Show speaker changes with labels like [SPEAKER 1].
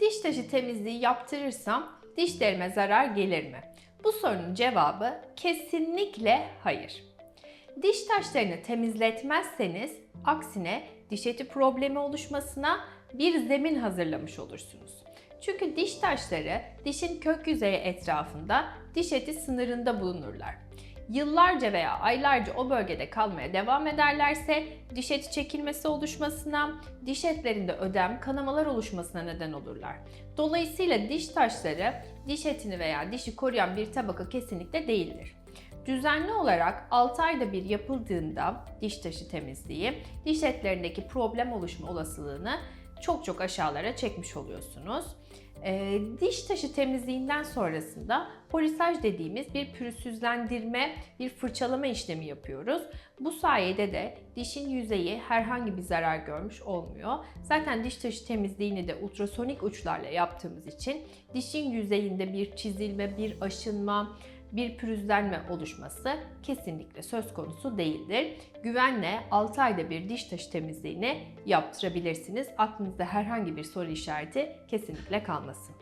[SPEAKER 1] Diş taşı temizliği yaptırırsam dişlerime zarar gelir mi? Bu sorunun cevabı kesinlikle hayır. Diş taşlarını temizletmezseniz aksine diş eti problemi oluşmasına bir zemin hazırlamış olursunuz. Çünkü diş taşları dişin kök yüzeyi etrafında diş eti sınırında bulunurlar. Yıllarca veya aylarca o bölgede kalmaya devam ederlerse diş eti çekilmesi oluşmasına, diş etlerinde ödem, kanamalar oluşmasına neden olurlar. Dolayısıyla diş taşları diş etini veya dişi koruyan bir tabaka kesinlikle değildir. Düzenli olarak 6 ayda bir yapıldığında diş taşı temizliği, diş etlerindeki problem oluşma olasılığını çok çok aşağılara çekmiş oluyorsunuz. Ee, diş taşı temizliğinden sonrasında polisaj dediğimiz bir pürüzsüzlendirme, bir fırçalama işlemi yapıyoruz. Bu sayede de dişin yüzeyi herhangi bir zarar görmüş olmuyor. Zaten diş taşı temizliğini de ultrasonik uçlarla yaptığımız için dişin yüzeyinde bir çizilme, bir aşınma, bir pürüzlenme oluşması kesinlikle söz konusu değildir. Güvenle 6 ayda bir diş taşı temizliğini yaptırabilirsiniz. Aklınızda herhangi bir soru işareti kesinlikle kalmasın.